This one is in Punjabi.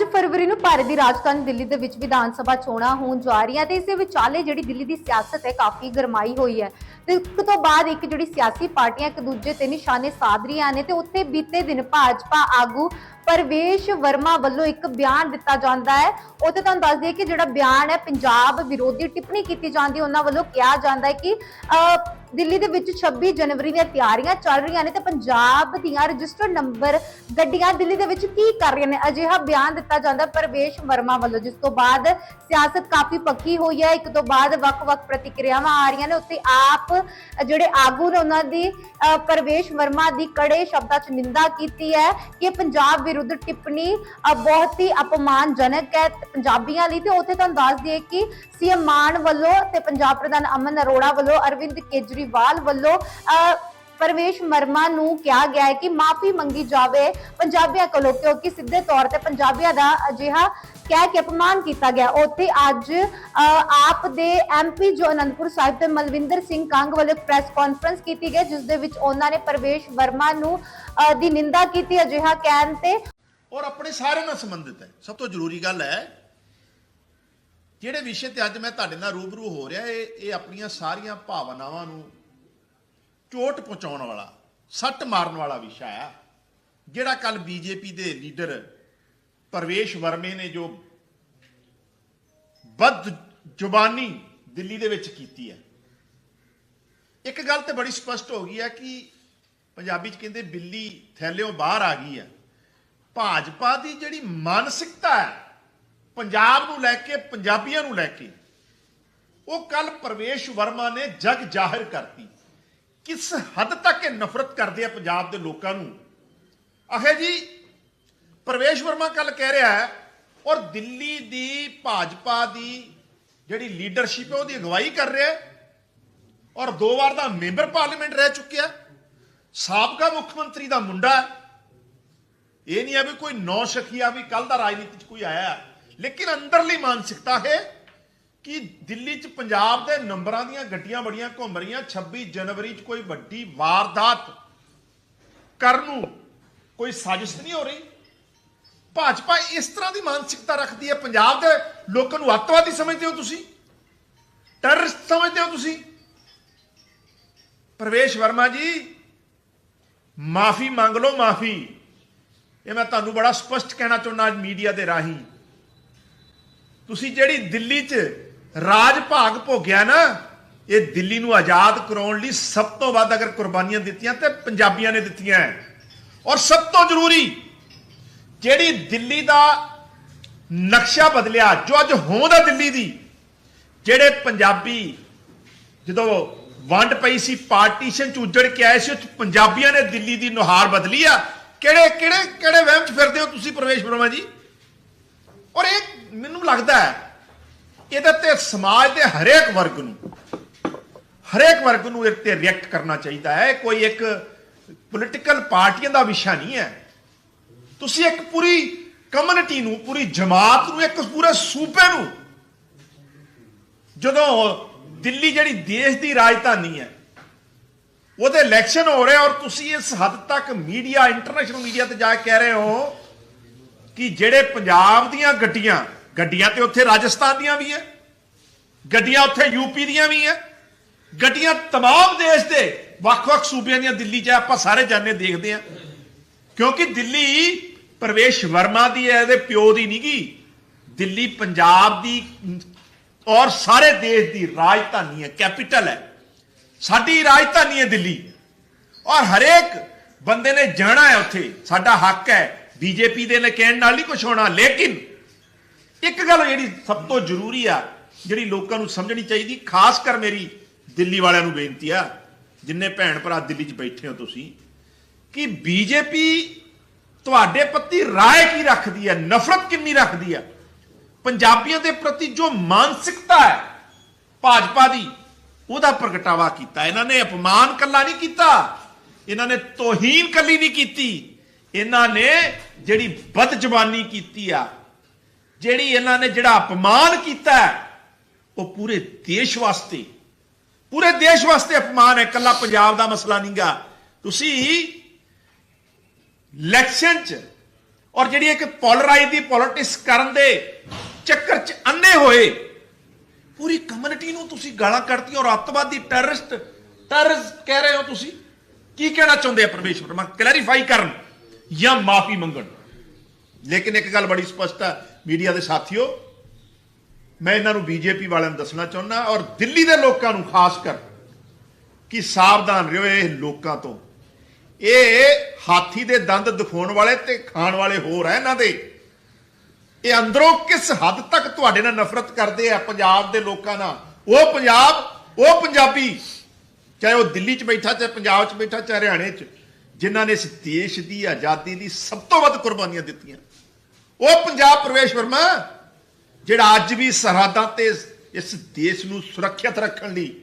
5 ਫਰਵਰੀ ਨੂੰ ਭਾਰਤ ਦੀ ਰਾਜਧਾਨੀ ਦਿੱਲੀ ਦੇ ਵਿੱਚ ਵਿਧਾਨ ਸਭਾ ਚੋਣਾਂ ਹੋਣ ਜਾ ਰਹੀਆਂ ਤੇ ਇਸ ਦੇ ਵਿਚਾਲੇ ਜਿਹੜੀ ਦਿੱਲੀ ਦੀ ਸਿਆਸਤ ਹੈ ਕਾਫੀ ਗਰਮਾਈ ਹੋਈ ਹੈ। ਤੇ ਇੱਕ ਤੋਂ ਬਾਅਦ ਇੱਕ ਜਿਹੜੀ ਸਿਆਸੀ ਪਾਰਟੀਆਂ ਇੱਕ ਦੂਜੇ ਤੇ ਨਿਸ਼ਾਨੇ ਸਾਧ ਰਹੀਆਂ ਨੇ ਤੇ ਉੱਥੇ ਬੀਤੇ ਦਿਨ ਭਾਜਪਾ ਆਗੂ ਪਰਵੇਸ਼ ਵਰਮਾ ਵੱਲੋਂ ਇੱਕ ਬਿਆਨ ਦਿੱਤਾ ਜਾਂਦਾ ਹੈ। ਉੱਥੇ ਤੁਹਾਨੂੰ ਦੱਸ ਦਈਏ ਕਿ ਜਿਹੜਾ ਬਿਆਨ ਹੈ ਪੰਜਾਬ ਵਿਰੋਧੀ ਟਿੱਪਣੀ ਕੀਤੀ ਜਾਂਦੀ ਹੈ ਉਹਨਾਂ ਵੱਲੋਂ ਕਿਹਾ ਜਾਂਦਾ ਹੈ ਕਿ ਅਹ, ਦਿੱਲੀ ਦੇ ਵਿੱਚ 26 ਜਨਵਰੀ ਦੀਆਂ ਤਿਆਰੀਆਂ ਚੱਲ ਰਹੀਆਂ ਨੇ ਤੇ ਪੰਜਾਬ ਦੀਆਂ ਰਜਿਸਟਰਡ ਨੰਬਰ ਗੱਡੀਆਂ ਦਿੱਲੀ ਦੇ ਵਿੱਚ ਕੀ ਕਰ ਰਹੀਆਂ ਨੇ? ਅਜਿਹਾ ਬਿਆਨ ਦਿੱਤਾ ਜਾਂਦਾ ਪਰਵੇਸ਼ ਵਰਮਾ ਵੱਲੋਂ ਜਿਸ ਤੋਂ ਬਾਅਦ ਸਿਆਸਤ ਕਾਫੀ ਪੱਕੀ ਹੋਈ ਹੈ। ਇੱਕ ਤੋਂ ਬਾਅਦ ਵੱਖ-ਵੱਖ ਪ੍ਰਤੀਕਿਰਿਆਵਾਂ ਆ ਰਹੀਆਂ ਨੇ। ਉੱਤੇ ਆਪ ਜਿਹੜੇ ਆਗੂ ਨੇ ਉਹਨਾਂ ਦੀ ਅ, ਪਰਵੇਸ਼ ਵਰਮਾ ਦੀ ਕੜੇ ਸ਼ਬਦਾਂ 'ਚ ਨਿੰਦਾ ਕੀਤੀ ਹੈ ਕਿ ਪੰਜਾਬ ਵਿਰੁੱਧ ਟਿੱਪਣੀ ਬਹੁਤ ਹੀ ਅਪਮਾਨਜਨਕ ਹੈ ਪੰਜਾਬੀਆਂ ਲਈ। ਤੇ ਉੱਥੇ ਤੁਹਾਨੂੰ ਦੱਸ ਦਈਏ ਕਿ ਸੀਐਮ ਮਾਨ ਵੱਲੋਂ ਤੇ ਪੰਜਾਬ ਪ੍ਰਧਾਨ ਅਮਨ ਅਰੋੜਾ ਵੱਲੋਂ ਅਰਵਿੰਦ ਕੇਜਰੀ ਕੇਜਰੀਵਾਲ ਵੱਲੋਂ ਪਰਵੇਸ਼ ਮਰਮਾ ਨੂੰ ਕਿਹਾ ਗਿਆ ਹੈ ਕਿ ਮਾਫੀ ਮੰਗੀ ਜਾਵੇ। ਪੰਜਾਬੀਆਂ ਕੋਲੋਂ ਕਿਉਂਕਿ ਸਿੱਧੇ ਤੌਰ ਤੇ ਪੰਜਾਬੀਆਂ ਦਾ ਅਜਿਹਾ ਕਹਿ ਕੇ ਅਪਮਾਨ ਕੀਤਾ ਗਿਆ। ਉੱਥੇ ਅੱਜ ਆਪ ਦੇ ਐਮਪੀ ਜੋ ਅਨੰਦਪੁਰ ਸਾਹਿਬ ਦੇ ਮਲਵਿੰਦਰ ਸਿੰਘ ਕੰਗ ਵੱਲੋਂ ਪ੍ਰੈਸ ਕਾਨਫਰੰਸ ਕੀਤੀ ਗਈ, ਜਿਸ ਦੇ ਵਿੱਚ ਉਹਨਾਂ ਨੇ ਪਰਵੇਸ਼ ਵਰਮਾ ਨੂੰ ਦੀ ਨਿੰਦਾ ਕੀਤੀ, ਅਜਿਹਾ ਕਹਿਣ ਤੇ ਔਰ ਆਪਣੇ ਸਾਰਿਆਂ ਨਾਲ ਸੰਬੰਧਿਤ ਹੈ। ਸਭ ਤੋਂ ਜ਼ਰੂਰੀ ਗੱਲ ਹੈ ਜਿਹੜੇ ਵਿਸ਼ੇ ਤੇ ਅੱਜ ਮੈਂ ਤੁਹਾਡੇ ਨਾਲ ਰੂਬਰੂ ਹੋ ਰਿਹਾ, ਇਹ ਇਹ ਆਪਣੀਆਂ ਸਾਰੀਆਂ ਭਾਵਨਾਵਾਂ ਨੂੰ ਚੋਟ ਪਹੁੰਚਾਉਣ ਵਾਲਾ, ਸੱਟ ਮਾਰਨ ਵਾਲਾ ਵਿਸ਼ਾ ਆ। ਜਿਹੜਾ ਕੱਲ ਬੀਜੇਪੀ ਦੇ ਲੀਡਰ ਪਰਵੇਸ਼ ਵਰਮੇ ਨੇ ਜੋ ਬਦ ਜ਼ੁਬਾਨੀ ਦਿੱਲੀ ਦੇ ਵਿੱਚ ਕੀਤੀ ਹੈ। ਇੱਕ ਗੱਲ ਤੇ ਬੜੀ ਸਪਸ਼ਟ ਹੋ ਗਈ ਹੈ ਕਿ ਪੰਜਾਬੀ ਚ ਕਹਿੰਦੇ ਬਿੱਲੀ ਥੈਲਿਓਂ ਬਾਹਰ ਆ ਗਈ ਹੈ। ਭਾਜਪਾ ਦੀ ਜਿਹੜੀ ਮਾਨਸਿਕਤਾ ਹੈ ਪੰਜਾਬ ਨੂੰ ਲੈ ਕੇ, ਪੰਜਾਬੀਆਂ ਨੂੰ ਲੈ ਕੇ, ਉਹ ਕੱਲ ਪ੍ਰਵੇਸ਼ ਵਰਮਾ ਨੇ ਜਗ ਜ਼ਾਹਿਰ ਕਰਤੀ। ਕਿਸ ਹੱਦ ਤੱਕ ਇਹ ਨਫ਼ਰਤ ਕਰਦੇ ਆ ਪੰਜਾਬ ਦੇ ਲੋਕਾਂ ਨੂੰ? ਆਖੇ ਜੀ, ਪ੍ਰਵੇਸ਼ ਵਰਮਾ ਕੱਲ ਕਹਿ ਰਿਹਾ ਹੈ, ਔਰ ਦਿੱਲੀ ਦੀ ਭਾਜਪਾ ਦੀ ਜਿਹੜੀ ਲੀਡਰਸ਼ਿਪ ਹੈ, ਉਹਦੀ ਅਗਵਾਈ ਕਰ ਰਿਹਾ ਔਰ ਦੋ ਵਾਰ ਦਾ ਮੈਂਬਰ ਪਾਰਲੀਮੈਂਟ ਰਹਿ ਚੁੱਕਿਆ ਸਾਬਕਾ ਮੁੱਖ ਮੰਤਰੀ ਦਾ ਮੁੰਡਾ ਇਹ ਨਹੀਂ ਹੈ ਵੀ ਕੋਈ ਨੌ ਸ਼ਖੀਆ ਵੀ ਕੱਲ ਦਾ ਰਾਜਨੀਤੀ 'ਚ ਕੋਈ ਆਇਆ ਹੈ। ਲੇਕਿਨ ਅੰਦਰਲੀ ਮਾਨਸਿਕਤਾ ਹੈ ਕਿ ਦਿੱਲੀ 'ਚ ਪੰਜਾਬ ਦੇ ਨੰਬਰਾਂ ਦੀਆਂ ਗੱਡੀਆਂ ਬੜੀਆਂ ਘੁੰਮ ਰਹੀਆਂ 26 ਜਨਵਰੀ 'ਚ ਕੋਈ ਵੱਡੀ ਵਾਰਦਾਤ ਕਰਨ ਨੂੰ ਕੋਈ ਸਾਜ਼ਿਸ਼ ਨਹੀਂ ਹੋ ਰਹੀ। ਭਾਜਪਾ ਇਸ ਤਰ੍ਹਾਂ ਦੀ ਮਾਨਸਿਕਤਾ ਰੱਖਦੀ ਹੈ, ਪੰਜਾਬ ਦੇ ਲੋਕਾਂ ਨੂੰ ਅੱਤਵਾਦੀ ਸਮਝਦੇ ਹੋ ਤੁਸੀਂ? ਟੈਰਰਿਸਟ ਸਮਝਦੇ ਹੋ ਤੁਸੀਂ? ਪ੍ਰਵੇਸ਼ ਵਰਮਾ ਜੀ, ਮਾਫੀ ਮੰਗ ਲਓ, ਮਾਫੀ। ਇਹ ਮੈਂ ਤੁਹਾਨੂੰ ਬੜਾ ਸਪਸ਼ਟ ਕਹਿਣਾ ਚਾਹੁੰਦਾ ਅੱਜ ਮੀਡੀਆ ਦੇ ਰਾਹੀਂ। ਤੁਸੀਂ ਜਿਹੜੀ ਦਿੱਲੀ 'ਚ ਰਾਜ ਭਾਗ ਭੋਗਿਆ ਨਾ, ਇਹ ਦਿੱਲੀ ਨੂੰ ਆਜ਼ਾਦ ਕਰਾਉਣ ਲਈ ਸਭ ਤੋਂ ਵੱਧ ਅਗਰ ਕੁਰਬਾਨੀਆਂ ਦਿੱਤੀਆਂ ਤੇ ਪੰਜਾਬੀਆਂ ਨੇ ਦਿੱਤੀਆਂ ਹੈ। ਔਰ ਸਭ ਤੋਂ ਜ਼ਰੂਰੀ, ਜਿਹੜੀ ਦਿੱਲੀ ਦਾ ਨਕਸ਼ਾ ਬਦਲਿਆ, ਜੋ ਅੱਜ ਹੋਂਦ ਹੈ ਦਿੱਲੀ ਦੀ, ਜਿਹੜੇ ਪੰਜਾਬੀ ਜਦੋਂ ਵੰਡ ਪਈ ਸੀ, ਪਾਰਟੀਸ਼ਨ ਚ ਉੱਜੜ ਕੇ ਆਏ ਸੀ ਉਹ 'ਚ ਪੰਜਾਬੀਆਂ ਨੇ ਦਿੱਲੀ ਦੀ ਨੁਹਾਰ ਬਦਲੀ ਆ ਕਿਹੜੇ ਕਿਹੜੇ ਕਿਹੜੇ ਵਹਿਮ ਚ ਫਿਰਦੇ ਹੋ ਤੁਸੀਂ ਪ੍ਰਵੇਸ਼ ਬਰਮਾ ਜੀ ਔਰ ਇਹ ਮੈਨੂੰ ਲੱਗਦਾ ਹੈ ਇਹਦੇ ਤੇ ਸਮਾਜ ਦੇ ਹਰੇਕ ਵਰਗ ਨੂੰ, ਹਰੇਕ ਵਰਗ ਨੂੰ ਇਹ ਤੇ ਰਿਐਕਟ ਕਰਨਾ ਚਾਹੀਦਾ ਹੈ। ਕੋਈ ਇੱਕ ਪੋਲੀਟੀਕਲ ਪਾਰਟੀਆਂ ਦਾ ਵਿਸ਼ਾ ਨਹੀਂ ਹੈ। ਤੁਸੀਂ ਇੱਕ ਪੂਰੀ ਕਮਿਊਨਿਟੀ ਨੂੰ, ਪੂਰੀ ਜਮਾਤ ਨੂੰ, ਇੱਕ ਪੂਰੇ ਸੂਬੇ ਨੂੰ, ਜਦੋਂ ਦਿੱਲੀ ਜਿਹੜੀ ਦੇਸ਼ ਦੀ ਰਾਜਧਾਨੀ ਹੈ, ਉਹਦੇ ਇਲੈਕਸ਼ਨ ਹੋ ਰਹੇ ਔਰ ਤੁਸੀਂ ਇਸ ਹੱਦ ਤੱਕ ਮੀਡੀਆ ਇੰਟਰਨੈਸ਼ਨਲ ਮੀਡੀਆ ਤੇ ਜਾ ਕੇ ਕਹਿ ਰਹੇ ਹੋ ਕਿ ਜਿਹੜੇ ਪੰਜਾਬ ਦੀਆਂ ਗੱਡੀਆਂ ਗੱਡੀਆਂ ਤੇ ਉੱਥੇ ਰਾਜਸਥਾਨ ਦੀਆਂ ਵੀ ਹੈ ਗੱਡੀਆਂ ਉੱਥੇ ਯੂਪੀ ਦੀਆਂ ਵੀ ਹੈ ਗੱਡੀਆਂ ਤਮਾਮ ਦੇਸ਼ ਦੇ ਵੱਖ-ਵੱਖ ਸੂਬਿਆਂ ਦੀਆਂ ਦਿੱਲੀ 'ਚ ਆਪਾਂ ਸਾਰੇ ਜਾਣੇ ਦੇਖਦੇ ਆ। ਕਿਉਂਕਿ ਦਿੱਲੀ ਪ੍ਰਵੇਸ਼ ਵਰਮਾ ਦੀ ਹੈ ਇਹਦੇ ਪਿਓ ਦੀ ਨਹੀਂ ਗਈ ਦਿੱਲੀ ਪੰਜਾਬ ਦੀ ਔਰ ਸਾਰੇ ਦੇਸ਼ ਦੀ ਰਾਜਧਾਨੀ ਹੈ ਕੈਪੀਟਲ ਹੈ ਸਾਡੀ ਰਾਜਧਾਨੀ ਹੈ ਦਿੱਲੀ। ਔਰ ਹਰੇਕ ਬੰਦੇ ਨੇ ਜਾਣਾ ਹੈ ਉੱਥੇ, ਸਾਡਾ ਹੱਕ ਹੈ ਬੀਜੇਪੀ ਦੇ ਨੇ ਕਹਿਣ ਨਾਲ ਨਹੀਂ ਕੁਝ ਹੋਣਾ, ਲੇਕਿਨ ਇੱਕ ਗੱਲ ਜਿਹੜੀ ਸਭ ਤੋਂ ਜ਼ਰੂਰੀ ਆ, ਜਿਹੜੀ ਲੋਕਾਂ ਨੂੰ ਸਮਝਣੀ ਚਾਹੀਦੀ, ਖਾਸ ਕਰ ਮੇਰੀ ਦਿੱਲੀ ਵਾਲਿਆਂ ਨੂੰ ਬੇਨਤੀ ਆ, ਜਿੰਨੇ ਭੈਣ ਭਰਾ ਦਿੱਲੀ 'ਚ ਬੈਠੇ ਹੋ ਤੁਸੀਂ, ਕਿ ਬੀਜੇਪੀ ਤੁਹਾਡੇ ਪ੍ਰਤੀ ਰਾਏ ਕੀ ਰੱਖਦੀ ਹੈ ਨਫ਼ਰਤ ਕਿੰਨੀ ਰੱਖਦੀ ਹੈ ਪੰਜਾਬੀਆਂ ਦੇ ਪ੍ਰਤੀ ਜੋ ਮਾਨਸਿਕਤਾ ਹੈ, ਭਾਜਪਾ ਦੀ, ਉਹਦਾ ਪ੍ਰਗਟਾਵਾ ਕੀਤਾ। ਇਹਨਾਂ ਨੇ ਅਪਮਾਨ ਕੱਲਾ ਨਹੀਂ ਕੀਤਾ, ਇਹਨਾਂ ਨੇ ਤੋਹੀਨ ਕੱਲੀ ਨਹੀਂ ਕੀਤੀ। ਇਹਨਾਂ ਨੇ ਜਿਹੜੀ ਬਦਜ਼ਬਾਨੀ ਕੀਤੀ ਆ, ਜਿਹੜੀ ਇਹਨਾਂ ਨੇ ਜਿਹੜਾ ਅਪਮਾਨ ਕੀਤਾ ਉਹ ਪੂਰੇ ਦੇਸ਼ ਵਾਸਤੇ, ਪੂਰੇ ਦੇਸ਼ ਵਾਸਤੇ ਅਪਮਾਨ ਹੈ ਕੱਲਾ ਪੰਜਾਬ ਦਾ ਮਸਲਾ ਨਹੀਂਗਾ। ਤੁਸੀਂ ਇਲੈਕਸ਼ਨ 'ਚ ਔਰ ਜਿਹੜੀ ਇੱਕ ਪੋਲਰਾਈਜ਼ ਦੀ ਪੋਲਿਟਿਕਸ ਕਰਨ ਦੇ ਚੱਕਰ 'ਚ ਅੰਨੇ ਹੋਏ, ਪੂਰੀ ਕਮਿਊਨਿਟੀ ਨੂੰ ਤੁਸੀਂ ਗਾਲਾਂ ਕੱਢਤੀਆਂ ਔਰ ਅੱਤਵਾਦੀ ਟੈਰਰਿਸਟ ਟੈਰਰਿਸਟ ਕਹਿ ਰਹੇ ਹੋ ਤੁਸੀਂ? ਕੀ ਕਹਿਣਾ ਚਾਹੁੰਦੇ ਆ ਪਰਮੇਸ਼ਵਰ? ਵਰਮਾ ਕਲੈਰੀਫਾਈ ਕਰਨ। ਜਾਂ ਮਾਫੀ ਮੰਗਣ। ਲੇਕਿਨ ਇੱਕ ਗੱਲ ਬੜੀ ਸਪਸ਼ਟ ਹੈ ਮੀਡੀਆ ਦੇ ਸਾਥੀਓ, ਮੈਂ ਇਹਨਾਂ ਨੂੰ ਬੀਜੇਪੀ ਵਾਲਿਆਂ ਨੂੰ ਦੱਸਣਾ ਚਾਹੁੰਦਾ ਔਰ ਦਿੱਲੀ ਦੇ ਲੋਕਾਂ ਨੂੰ ਖਾਸ ਕਰ ਕਿ ਸਾਵਧਾਨ ਰਹੋ ਇਹ ਲੋਕਾਂ ਤੋਂ। ਇਹ ਹਾਥੀ ਦੇ ਦੰਦ ਦਿਖਾਉਣ ਵਾਲੇ ਤੇ ਖਾਣ ਵਾਲੇ ਹੋਰ ਹੈ ਇਹਨਾਂ ਦੇ। ਇਹ ਅੰਦਰੋਂ ਕਿਸ ਹੱਦ ਤੱਕ ਤੁਹਾਡੇ ਨਾਲ ਨਫ਼ਰਤ ਕਰਦੇ ਆ ਪੰਜਾਬ ਦੇ ਲੋਕਾਂ ਨਾਲ? ਉਹ ਪੰਜਾਬ, ਉਹ ਪੰਜਾਬੀ, ਚਾਹੇ ਉਹ ਦਿੱਲੀ 'ਚ ਬੈਠਾ, ਚਾਹੇ ਪੰਜਾਬ 'ਚ ਬੈਠਾ, ਚਾਹੇ ਹਰਿਆਣੇ 'ਚ। ਜਿਨ੍ਹਾਂ ਨੇ ਇਸ ਦੇਸ਼ ਦੀ ਆਜ਼ਾਦੀ ਲਈ ਸਭ ਤੋਂ ਵੱਧ ਕੁਰਬਾਨੀਆਂ ਦਿੱਤੀਆਂ। ਉਹ ਪੰਜਾਬ ਪ੍ਰਵੇਸ਼ ਵਰਮਾ, ਜਿਹੜਾ ਅੱਜ ਵੀ ਸਰਹੱਦਾਂ ਤੇ ਇਸ ਦੇਸ਼ ਨੂੰ ਸੁਰੱਖਿਅਤ ਰੱਖਣ ਲਈ